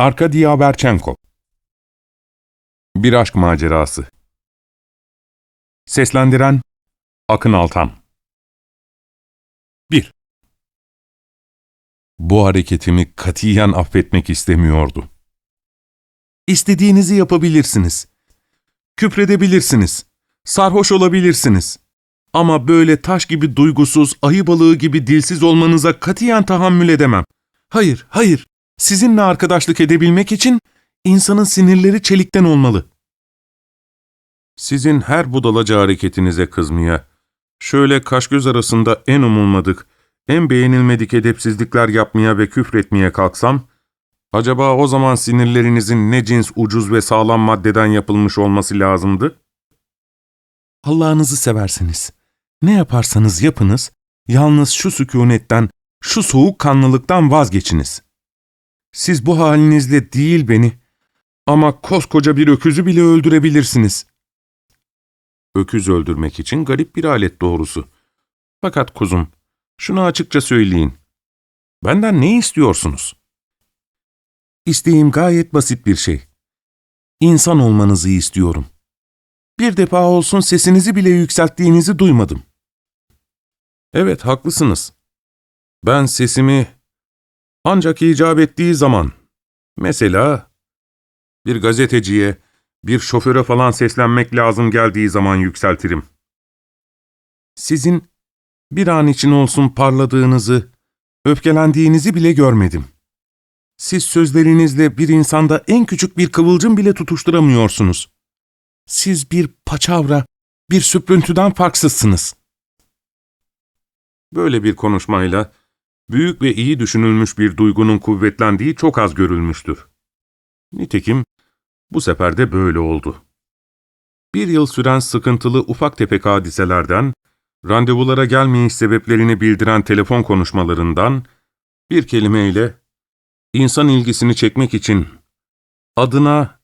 Arkady Averchenko Bir aşk macerası Seslendiren Akın Altan 1. Bu hareketimi katiyen affetmek istemiyordu. İstediğinizi yapabilirsiniz. Küpredebilirsiniz. Sarhoş olabilirsiniz. Ama böyle taş gibi duygusuz, ayı balığı gibi dilsiz olmanıza katiyen tahammül edemem. Hayır, hayır. Sizinle arkadaşlık edebilmek için insanın sinirleri çelikten olmalı. Sizin her budalaca hareketinize kızmaya, şöyle kaş göz arasında en umulmadık, en beğenilmedik edepsizlikler yapmaya ve küfretmeye kalksam, acaba o zaman sinirlerinizin ne cins ucuz ve sağlam maddeden yapılmış olması lazımdı? Allah'ınızı severseniz, ne yaparsanız yapınız, yalnız şu sükunetten, şu soğukkanlılıktan vazgeçiniz. Siz bu halinizle değil beni ama koskoca bir öküzü bile öldürebilirsiniz. Öküz öldürmek için garip bir alet doğrusu. Fakat kuzum, şunu açıkça söyleyin. Benden ne istiyorsunuz? İsteğim gayet basit bir şey. İnsan olmanızı istiyorum. Bir defa olsun sesinizi bile yükselttiğinizi duymadım. Evet, haklısınız. Ben sesimi ancak icap ettiği zaman, mesela bir gazeteciye, bir şoföre falan seslenmek lazım geldiği zaman yükseltirim. Sizin bir an için olsun parladığınızı, öfkelendiğinizi bile görmedim. Siz sözlerinizle bir insanda en küçük bir kıvılcım bile tutuşturamıyorsunuz. Siz bir paçavra, bir süprüntüden farksızsınız. Böyle bir konuşmayla büyük ve iyi düşünülmüş bir duygunun kuvvetlendiği çok az görülmüştür. Nitekim bu sefer de böyle oldu. Bir yıl süren sıkıntılı ufak tefek hadiselerden, randevulara gelmeyiş sebeplerini bildiren telefon konuşmalarından, bir kelimeyle insan ilgisini çekmek için adına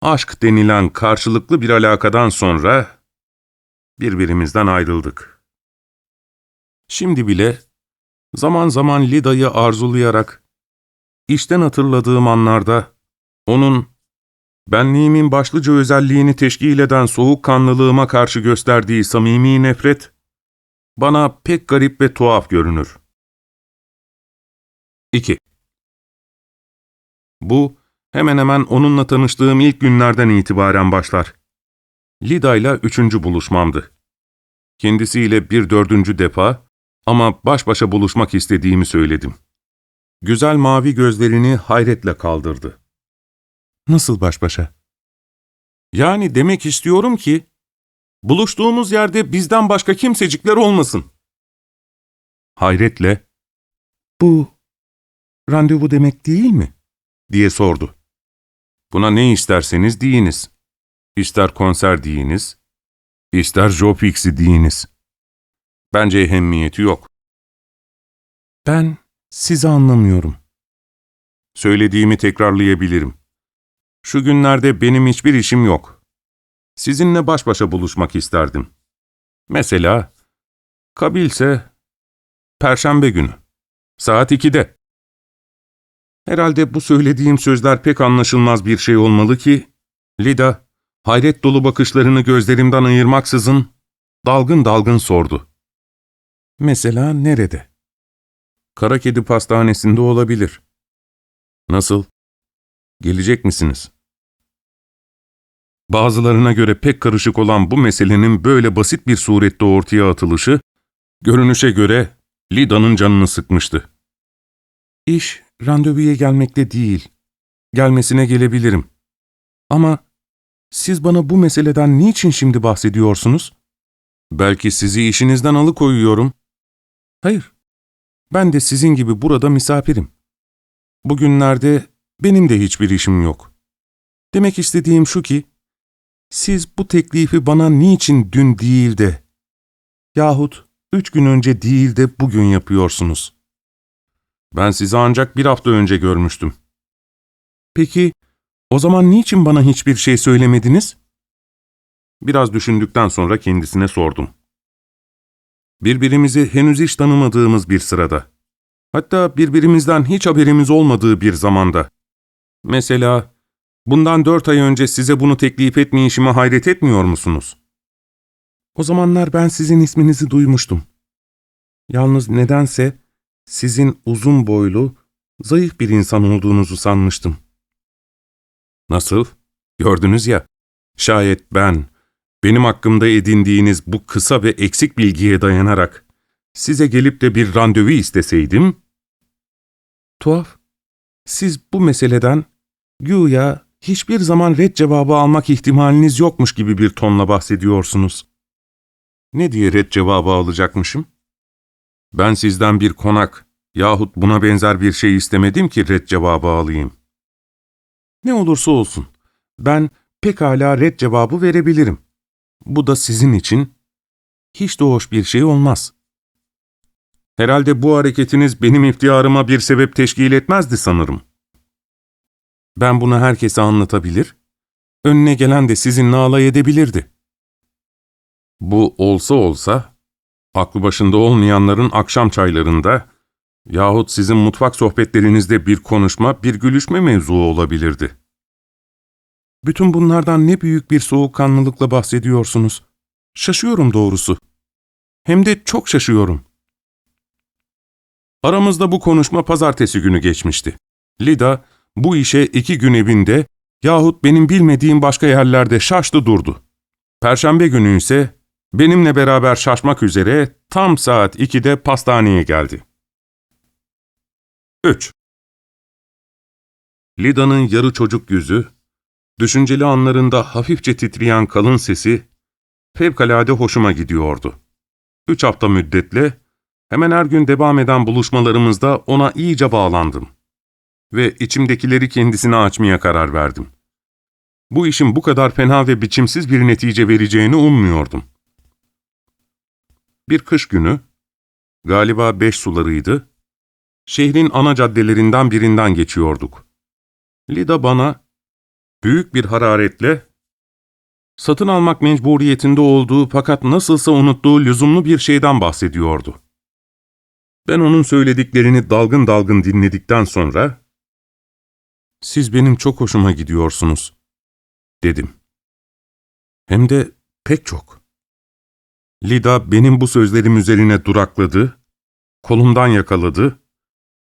aşk denilen karşılıklı bir alakadan sonra birbirimizden ayrıldık. Şimdi bile zaman zaman Lida'yı arzulayarak, işten hatırladığım anlarda onun benliğimin başlıca özelliğini teşkil eden soğukkanlılığıma karşı gösterdiği samimi nefret, bana pek garip ve tuhaf görünür. 2. Bu, hemen hemen onunla tanıştığım ilk günlerden itibaren başlar. Lida ile üçüncü buluşmamdı. Kendisiyle bir dördüncü defa ama baş başa buluşmak istediğimi söyledim. Güzel mavi gözlerini hayretle kaldırdı. Nasıl baş başa? Yani demek istiyorum ki, buluştuğumuz yerde bizden başka kimsecikler olmasın. Hayretle, bu randevu demek değil mi? diye sordu. Buna ne isterseniz deyiniz. İster konser deyiniz, ister Jopix'i deyiniz. Bence ehemmiyeti yok. Ben sizi anlamıyorum. Söylediğimi tekrarlayabilirim. Şu günlerde benim hiçbir işim yok. Sizinle baş başa buluşmak isterdim. Mesela, kabilse, Perşembe günü, saat 2'de. Herhalde bu söylediğim sözler pek anlaşılmaz bir şey olmalı ki, Lida, hayret dolu bakışlarını gözlerimden ayırmaksızın, dalgın dalgın sordu. Mesela nerede? Kara Kedi Pastanesi'nde olabilir. Nasıl? Gelecek misiniz? Bazılarına göre pek karışık olan bu meselenin böyle basit bir surette ortaya atılışı, görünüşe göre Lida'nın canını sıkmıştı. İş randevuya gelmekte değil, gelmesine gelebilirim. Ama siz bana bu meseleden niçin şimdi bahsediyorsunuz? Belki sizi işinizden alıkoyuyorum. Hayır, ben de sizin gibi burada misafirim. Bugünlerde benim de hiçbir işim yok. Demek istediğim şu ki, siz bu teklifi bana niçin dün değil de, yahut üç gün önce değil de bugün yapıyorsunuz? Ben sizi ancak bir hafta önce görmüştüm. Peki, o zaman niçin bana hiçbir şey söylemediniz? Biraz düşündükten sonra kendisine sordum. Birbirimizi henüz hiç tanımadığımız bir sırada, hatta birbirimizden hiç haberimiz olmadığı bir zamanda, Mesela, bundan dört ay önce size bunu teklif etmeyişime hayret etmiyor musunuz? O zamanlar ben sizin isminizi duymuştum. Yalnız nedense sizin uzun boylu, zayıf bir insan olduğunuzu sanmıştım. Nasıl? Gördünüz ya, şayet ben, benim hakkımda edindiğiniz bu kısa ve eksik bilgiye dayanarak size gelip de bir randevu isteseydim... Tuhaf, siz bu meseleden güya hiçbir zaman red cevabı almak ihtimaliniz yokmuş gibi bir tonla bahsediyorsunuz. Ne diye red cevabı alacakmışım? Ben sizden bir konak yahut buna benzer bir şey istemedim ki red cevabı alayım. Ne olursa olsun, ben pekala red cevabı verebilirim. Bu da sizin için hiç de hoş bir şey olmaz. Herhalde bu hareketiniz benim iftiyarıma bir sebep teşkil etmezdi sanırım. Ben bunu herkese anlatabilir, önüne gelen de sizinle alay edebilirdi. Bu olsa olsa, aklı başında olmayanların akşam çaylarında yahut sizin mutfak sohbetlerinizde bir konuşma, bir gülüşme mevzuu olabilirdi. Bütün bunlardan ne büyük bir soğukkanlılıkla bahsediyorsunuz. Şaşıyorum doğrusu. Hem de çok şaşıyorum. Aramızda bu konuşma pazartesi günü geçmişti. Lida, bu işe iki gün evinde yahut benim bilmediğim başka yerlerde şaştı durdu. Perşembe günü ise benimle beraber şaşmak üzere tam saat 2'de pastaneye geldi. 3. Lida'nın yarı çocuk yüzü, düşünceli anlarında hafifçe titreyen kalın sesi fevkalade hoşuma gidiyordu. Üç hafta müddetle hemen her gün devam eden buluşmalarımızda ona iyice bağlandım. Ve içimdekileri kendisine açmaya karar verdim. Bu işin bu kadar fena ve biçimsiz bir netice vereceğini ummuyordum. Bir kış günü, galiba beş sularıydı, şehrin ana caddelerinden birinden geçiyorduk. Lida bana, büyük bir hararetle, satın almak mecburiyetinde olduğu fakat nasılsa unuttuğu lüzumlu bir şeyden bahsediyordu. Ben onun söylediklerini dalgın dalgın dinledikten sonra, ''Siz benim çok hoşuma gidiyorsunuz.'' dedim. Hem de pek çok. Lida benim bu sözlerim üzerine durakladı, kolumdan yakaladı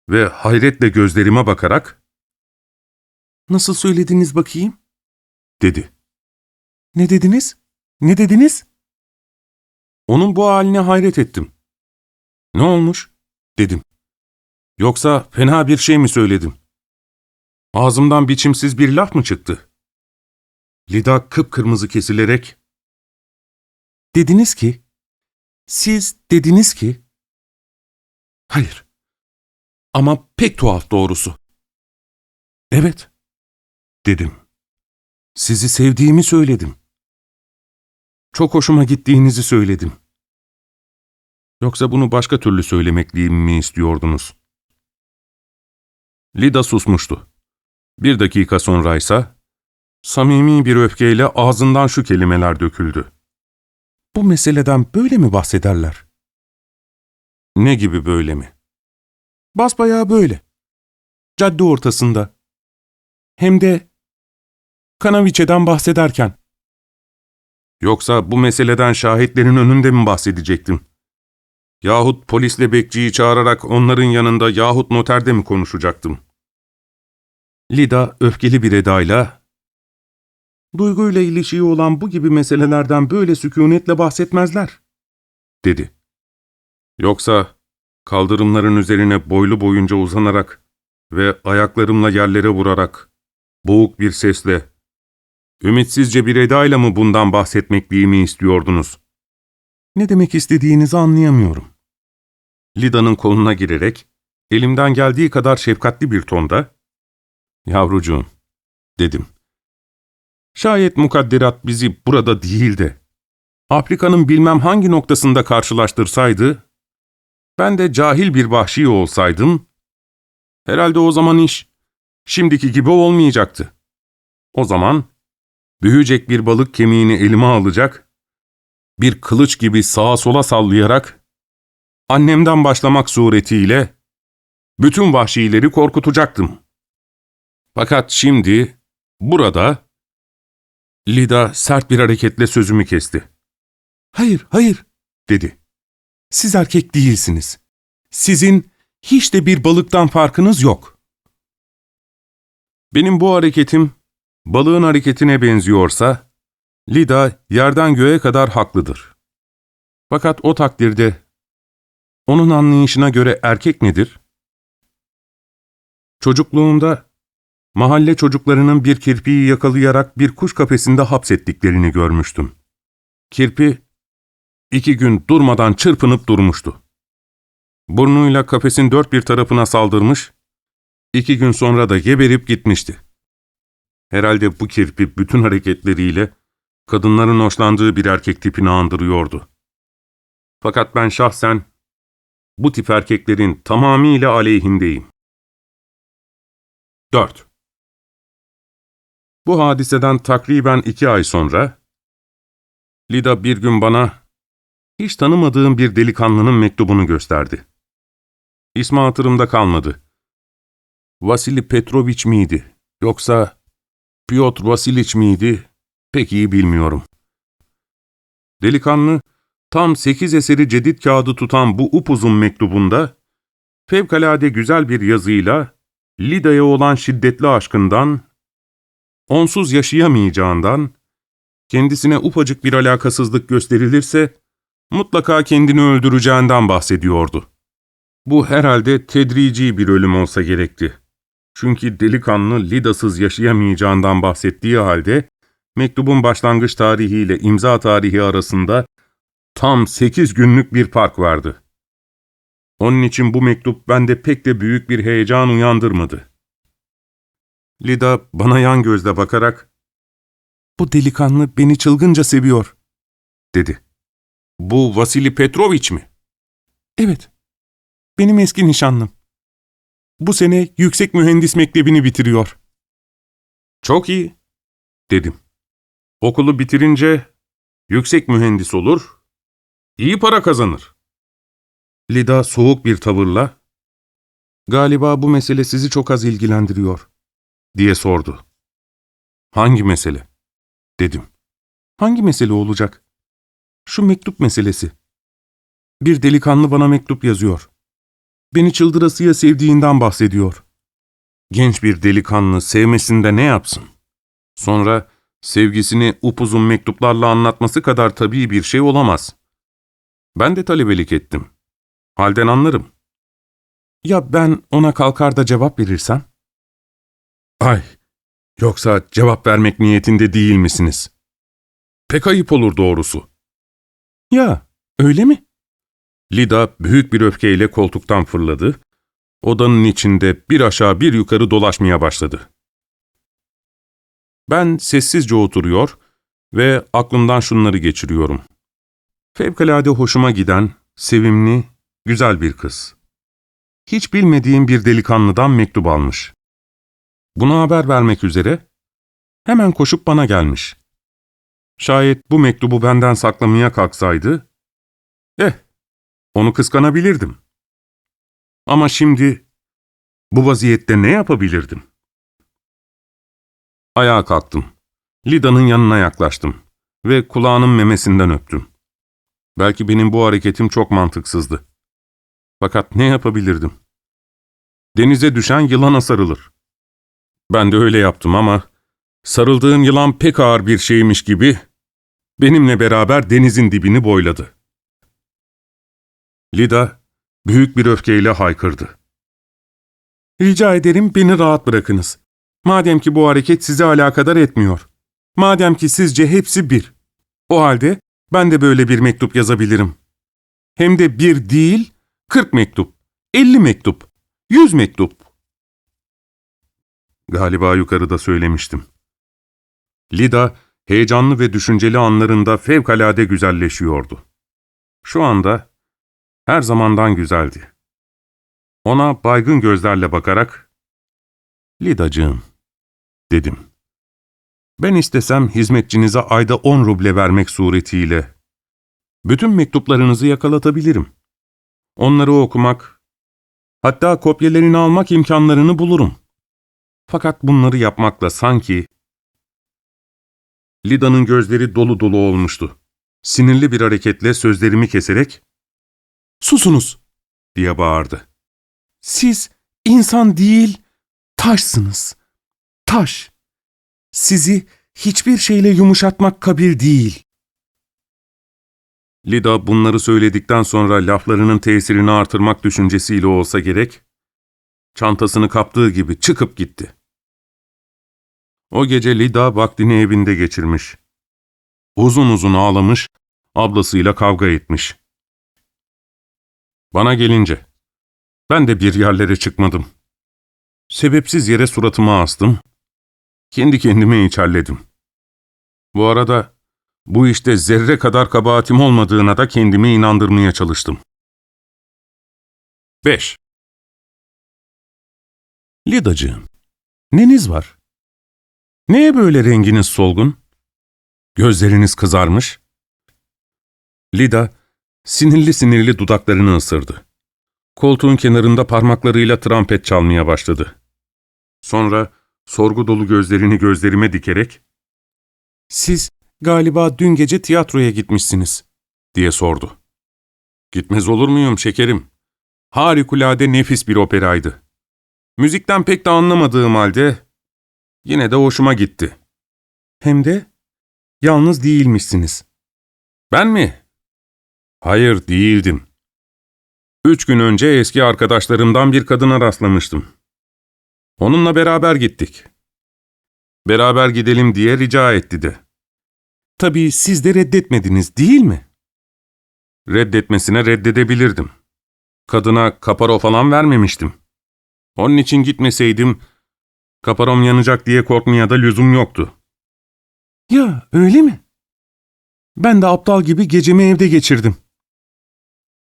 ve hayretle gözlerime bakarak, ''Nasıl söylediniz bakayım?'' dedi. ''Ne dediniz? Ne dediniz?'' Onun bu haline hayret ettim. ''Ne olmuş?'' dedim. ''Yoksa fena bir şey mi söyledim?'' Ağzımdan biçimsiz bir laf mı çıktı? Lida kıpkırmızı kesilerek, ''Dediniz ki, siz dediniz ki...'' ''Hayır, ama pek tuhaf doğrusu.'' ''Evet.'' Dedim. ''Sizi sevdiğimi söyledim. Çok hoşuma gittiğinizi söyledim. Yoksa bunu başka türlü söylemekliyim mi istiyordunuz?'' Lida susmuştu. Bir dakika sonraysa, samimi bir öfkeyle ağzından şu kelimeler döküldü. Bu meseleden böyle mi bahsederler? Ne gibi böyle mi? Basbayağı böyle. Cadde ortasında. Hem de Kanaviçe'den bahsederken. Yoksa bu meseleden şahitlerin önünde mi bahsedecektim? Yahut polisle bekçiyi çağırarak onların yanında yahut noterde mi konuşacaktım? Lida öfkeli bir edayla, ''Duyguyla ilişiği olan bu gibi meselelerden böyle sükunetle bahsetmezler.'' dedi. Yoksa kaldırımların üzerine boylu boyunca uzanarak ve ayaklarımla yerlere vurarak, boğuk bir sesle, ümitsizce bir edayla mı bundan bahsetmekliyimi istiyordunuz? Ne demek istediğinizi anlayamıyorum. Lida'nın koluna girerek, elimden geldiği kadar şefkatli bir tonda, ''Yavrucuğum'' dedim. ''Şayet mukadderat bizi burada değil de, Afrika'nın bilmem hangi noktasında karşılaştırsaydı, ben de cahil bir vahşi olsaydım, herhalde o zaman iş şimdiki gibi olmayacaktı. O zaman büyüyecek bir balık kemiğini elime alacak, bir kılıç gibi sağa sola sallayarak, annemden başlamak suretiyle bütün vahşileri korkutacaktım.'' Fakat şimdi, burada... Lida sert bir hareketle sözümü kesti. Hayır, hayır, dedi. Siz erkek değilsiniz. Sizin hiç de bir balıktan farkınız yok. Benim bu hareketim balığın hareketine benziyorsa, Lida yerden göğe kadar haklıdır. Fakat o takdirde onun anlayışına göre erkek nedir? Çocukluğumda mahalle çocuklarının bir kirpiyi yakalayarak bir kuş kafesinde hapsettiklerini görmüştüm. Kirpi iki gün durmadan çırpınıp durmuştu. Burnuyla kafesin dört bir tarafına saldırmış, iki gün sonra da geberip gitmişti. Herhalde bu kirpi bütün hareketleriyle kadınların hoşlandığı bir erkek tipini andırıyordu. Fakat ben şahsen bu tip erkeklerin tamamıyla aleyhindeyim. 4. Bu hadiseden takriben iki ay sonra, Lida bir gün bana hiç tanımadığım bir delikanlının mektubunu gösterdi. İsmi hatırımda kalmadı. Vasili Petroviç miydi, yoksa Piotr Vasiliç miydi, pek iyi bilmiyorum. Delikanlı, tam sekiz eseri cedid kağıdı tutan bu upuzun mektubunda, fevkalade güzel bir yazıyla, Lida'ya olan şiddetli aşkından, onsuz yaşayamayacağından, kendisine ufacık bir alakasızlık gösterilirse, mutlaka kendini öldüreceğinden bahsediyordu. Bu herhalde tedrici bir ölüm olsa gerekti. Çünkü delikanlı Lidasız yaşayamayacağından bahsettiği halde, mektubun başlangıç tarihiyle imza tarihi arasında tam sekiz günlük bir fark vardı. Onun için bu mektup bende pek de büyük bir heyecan uyandırmadı. Lida bana yan gözle bakarak, ''Bu delikanlı beni çılgınca seviyor.'' dedi. ''Bu Vasili Petroviç mi?'' ''Evet, benim eski nişanlım. Bu sene yüksek mühendis mektebini bitiriyor.'' ''Çok iyi.'' dedim. ''Okulu bitirince yüksek mühendis olur, iyi para kazanır.'' Lida soğuk bir tavırla, ''Galiba bu mesele sizi çok az ilgilendiriyor.'' diye sordu. ''Hangi mesele?'' dedim. ''Hangi mesele olacak?'' Şu mektup meselesi. Bir delikanlı bana mektup yazıyor. Beni çıldırasıya sevdiğinden bahsediyor. Genç bir delikanlı sevmesinde ne yapsın? Sonra sevgisini upuzun mektuplarla anlatması kadar tabii bir şey olamaz. Ben de talebelik ettim. Halden anlarım. Ya ben ona kalkar da cevap verirsem? Ay, yoksa cevap vermek niyetinde değil misiniz? Pek ayıp olur doğrusu. Ya, öyle mi? Lida büyük bir öfkeyle koltuktan fırladı. Odanın içinde bir aşağı bir yukarı dolaşmaya başladı. Ben sessizce oturuyor ve aklımdan şunları geçiriyorum. Fevkalade hoşuma giden, sevimli, güzel bir kız. Hiç bilmediğim bir delikanlıdan mektup almış. Buna haber vermek üzere hemen koşup bana gelmiş. Şayet bu mektubu benden saklamaya kalksaydı, eh, onu kıskanabilirdim. Ama şimdi bu vaziyette ne yapabilirdim? Ayağa kalktım. Lida'nın yanına yaklaştım ve kulağının memesinden öptüm. Belki benim bu hareketim çok mantıksızdı. Fakat ne yapabilirdim? Denize düşen yılana sarılır. Ben de öyle yaptım ama sarıldığım yılan pek ağır bir şeymiş gibi benimle beraber denizin dibini boyladı. Lida büyük bir öfkeyle haykırdı. Rica ederim beni rahat bırakınız. Madem ki bu hareket sizi alakadar etmiyor. Madem ki sizce hepsi bir. O halde ben de böyle bir mektup yazabilirim. Hem de bir değil, kırk mektup, elli mektup, yüz mektup. Galiba yukarıda söylemiştim. Lida, heyecanlı ve düşünceli anlarında fevkalade güzelleşiyordu. Şu anda her zamandan güzeldi. Ona baygın gözlerle bakarak, ''Lidacığım'' dedim. ''Ben istesem hizmetçinize ayda on ruble vermek suretiyle bütün mektuplarınızı yakalatabilirim. Onları okumak, hatta kopyelerini almak imkanlarını bulurum. Fakat bunları yapmakla sanki... Lida'nın gözleri dolu dolu olmuştu. Sinirli bir hareketle sözlerimi keserek ''Susunuz!'' diye bağırdı. ''Siz insan değil, taşsınız. Taş. Sizi hiçbir şeyle yumuşatmak kabil değil.'' Lida bunları söyledikten sonra laflarının tesirini artırmak düşüncesiyle olsa gerek, çantasını kaptığı gibi çıkıp gitti. O gece Lida vaktini evinde geçirmiş. Uzun uzun ağlamış, ablasıyla kavga etmiş. Bana gelince, ben de bir yerlere çıkmadım. Sebepsiz yere suratıma astım, kendi kendime içerledim. Bu arada bu işte zerre kadar kabahatim olmadığına da kendimi inandırmaya çalıştım. 5. Lidacığım, neniz var? Neye böyle renginiz solgun? Gözleriniz kızarmış. Lida, sinirli sinirli dudaklarını ısırdı. Koltuğun kenarında parmaklarıyla trampet çalmaya başladı. Sonra sorgu dolu gözlerini gözlerime dikerek, ''Siz galiba dün gece tiyatroya gitmişsiniz.'' diye sordu. ''Gitmez olur muyum şekerim? Harikulade nefis bir operaydı. Müzikten pek de anlamadığım halde yine de hoşuma gitti. Hem de yalnız değilmişsiniz. Ben mi? Hayır, değildim. Üç gün önce eski arkadaşlarımdan bir kadına rastlamıştım. Onunla beraber gittik. Beraber gidelim diye rica etti de. Tabii siz de reddetmediniz değil mi? Reddetmesine reddedebilirdim. Kadına kaparo falan vermemiştim. Onun için gitmeseydim, kaparom yanacak diye korkmaya da lüzum yoktu. Ya öyle mi? Ben de aptal gibi gecemi evde geçirdim.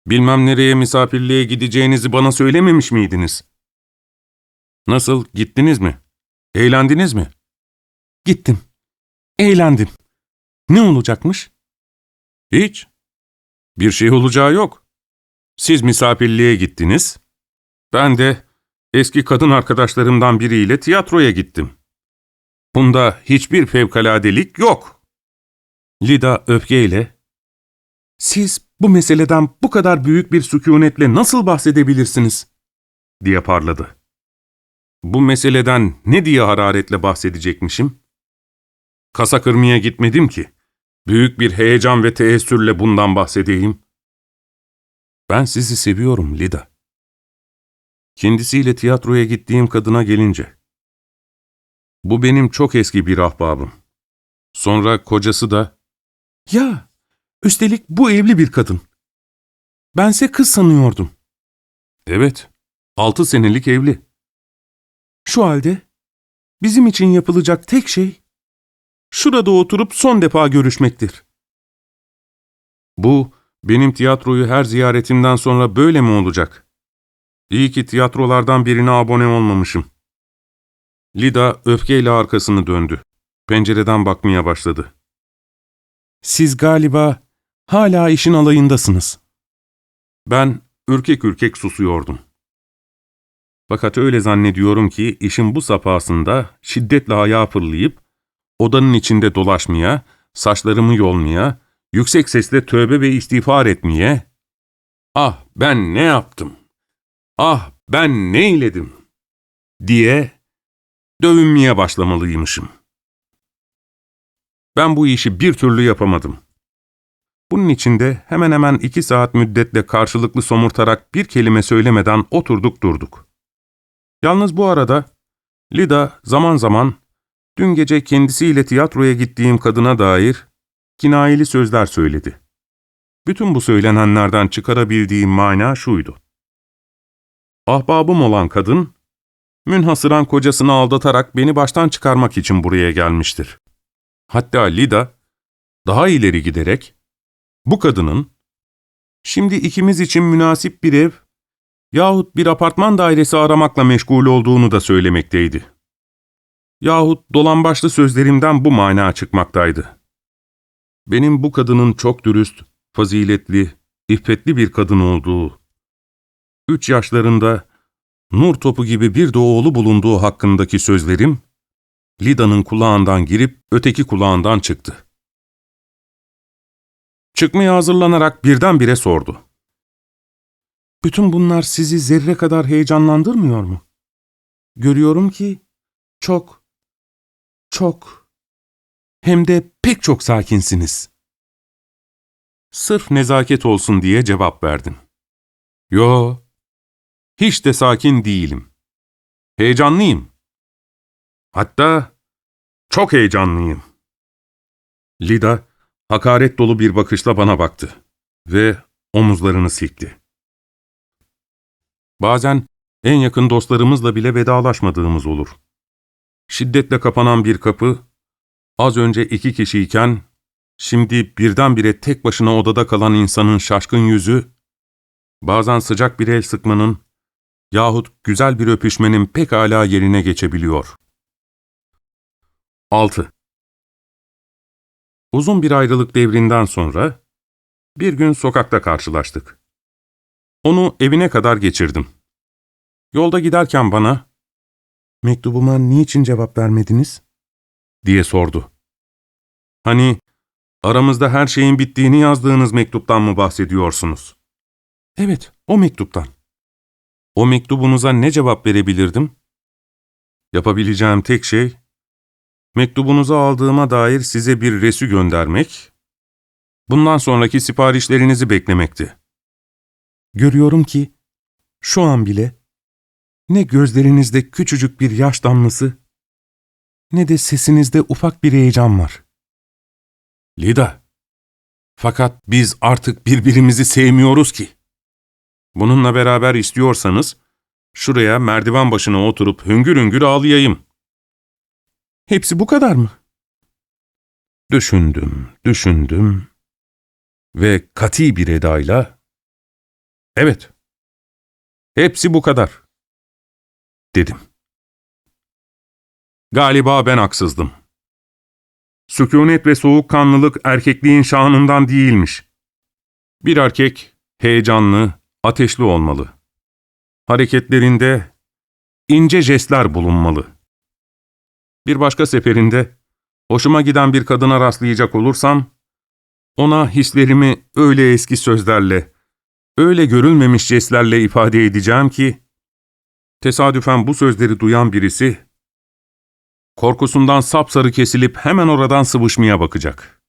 Bilmem nereye misafirliğe gideceğinizi bana söylememiş miydiniz? Nasıl, gittiniz mi? Eğlendiniz mi? Gittim. Eğlendim. Ne olacakmış? Hiç. Bir şey olacağı yok. Siz misafirliğe gittiniz. Ben de eski kadın arkadaşlarımdan biriyle tiyatroya gittim. Bunda hiçbir fevkaladelik yok. Lida öfkeyle, ''Siz bu meseleden bu kadar büyük bir sükunetle nasıl bahsedebilirsiniz?'' diye parladı. Bu meseleden ne diye hararetle bahsedecekmişim? Kasa kırmaya gitmedim ki. Büyük bir heyecan ve teessürle bundan bahsedeyim. Ben sizi seviyorum Lida. Kendisiyle tiyatroya gittiğim kadına gelince. Bu benim çok eski bir ahbabım. Sonra kocası da... Ya, üstelik bu evli bir kadın. Bense kız sanıyordum. Evet, altı senelik evli. Şu halde bizim için yapılacak tek şey şurada oturup son defa görüşmektir. Bu benim tiyatroyu her ziyaretimden sonra böyle mi olacak? İyi ki tiyatrolardan birine abone olmamışım. Lida öfkeyle arkasını döndü. Pencereden bakmaya başladı. Siz galiba hala işin alayındasınız. Ben ürkek ürkek susuyordum. Fakat öyle zannediyorum ki işin bu safhasında şiddetle ayağa fırlayıp odanın içinde dolaşmaya, saçlarımı yolmaya, yüksek sesle tövbe ve istiğfar etmeye, ''Ah ben ne yaptım? Ah ben ne eyledim?'' diye dövünmeye başlamalıymışım. Ben bu işi bir türlü yapamadım. Bunun içinde hemen hemen iki saat müddetle karşılıklı somurtarak bir kelime söylemeden oturduk durduk. Yalnız bu arada Lida zaman zaman dün gece kendisiyle tiyatroya gittiğim kadına dair kinayeli sözler söyledi. Bütün bu söylenenlerden çıkarabildiğim mana şuydu. Ahbabım olan kadın, münhasıran kocasını aldatarak beni baştan çıkarmak için buraya gelmiştir. Hatta Lida, daha ileri giderek, bu kadının, şimdi ikimiz için münasip bir ev yahut bir apartman dairesi aramakla meşgul olduğunu da söylemekteydi. Yahut dolambaçlı sözlerimden bu mana çıkmaktaydı. Benim bu kadının çok dürüst, faziletli, iffetli bir kadın olduğu, üç yaşlarında nur topu gibi bir de oğlu bulunduğu hakkındaki sözlerim, Lida'nın kulağından girip öteki kulağından çıktı. Çıkmaya hazırlanarak birdenbire sordu. Bütün bunlar sizi zerre kadar heyecanlandırmıyor mu? Görüyorum ki çok, çok, hem de pek çok sakinsiniz. Sırf nezaket olsun diye cevap verdim. Yo, hiç de sakin değilim. Heyecanlıyım. Hatta çok heyecanlıyım. Lida, hakaret dolu bir bakışla bana baktı ve omuzlarını silkti. Bazen en yakın dostlarımızla bile vedalaşmadığımız olur. Şiddetle kapanan bir kapı, az önce iki kişiyken, şimdi birdenbire tek başına odada kalan insanın şaşkın yüzü, bazen sıcak bir el sıkmanın yahut güzel bir öpüşmenin pekala yerine geçebiliyor. 6. Uzun bir ayrılık devrinden sonra bir gün sokakta karşılaştık. Onu evine kadar geçirdim. Yolda giderken bana, ''Mektubuma niçin cevap vermediniz?'' diye sordu. ''Hani aramızda her şeyin bittiğini yazdığınız mektuptan mı bahsediyorsunuz?'' ''Evet, o mektuptan.'' ''O mektubunuza ne cevap verebilirdim?'' ''Yapabileceğim tek şey, mektubunuzu aldığıma dair size bir resü göndermek, bundan sonraki siparişlerinizi beklemekti. Görüyorum ki, şu an bile, ne gözlerinizde küçücük bir yaş damlası, ne de sesinizde ufak bir heyecan var. Lida, fakat biz artık birbirimizi sevmiyoruz ki. Bununla beraber istiyorsanız, şuraya merdiven başına oturup hüngür hüngür ağlayayım. Hepsi bu kadar mı? Düşündüm, düşündüm ve kati bir edayla, evet, hepsi bu kadar, dedim. Galiba ben haksızdım. Sükunet ve soğukkanlılık erkekliğin şanından değilmiş. Bir erkek heyecanlı, ateşli olmalı. Hareketlerinde ince jestler bulunmalı. Bir başka seferinde hoşuma giden bir kadına rastlayacak olursam, ona hislerimi öyle eski sözlerle, öyle görülmemiş jestlerle ifade edeceğim ki, tesadüfen bu sözleri duyan birisi, korkusundan sapsarı kesilip hemen oradan sıvışmaya bakacak.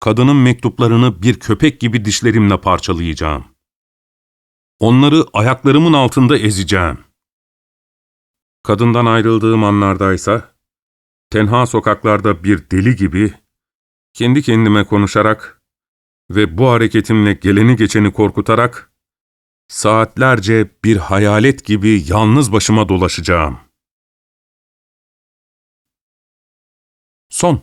Kadının mektuplarını bir köpek gibi dişlerimle parçalayacağım. Onları ayaklarımın altında ezeceğim. Kadından ayrıldığım anlardaysa, tenha sokaklarda bir deli gibi, kendi kendime konuşarak ve bu hareketimle geleni geçeni korkutarak, saatlerce bir hayalet gibi yalnız başıma dolaşacağım. Son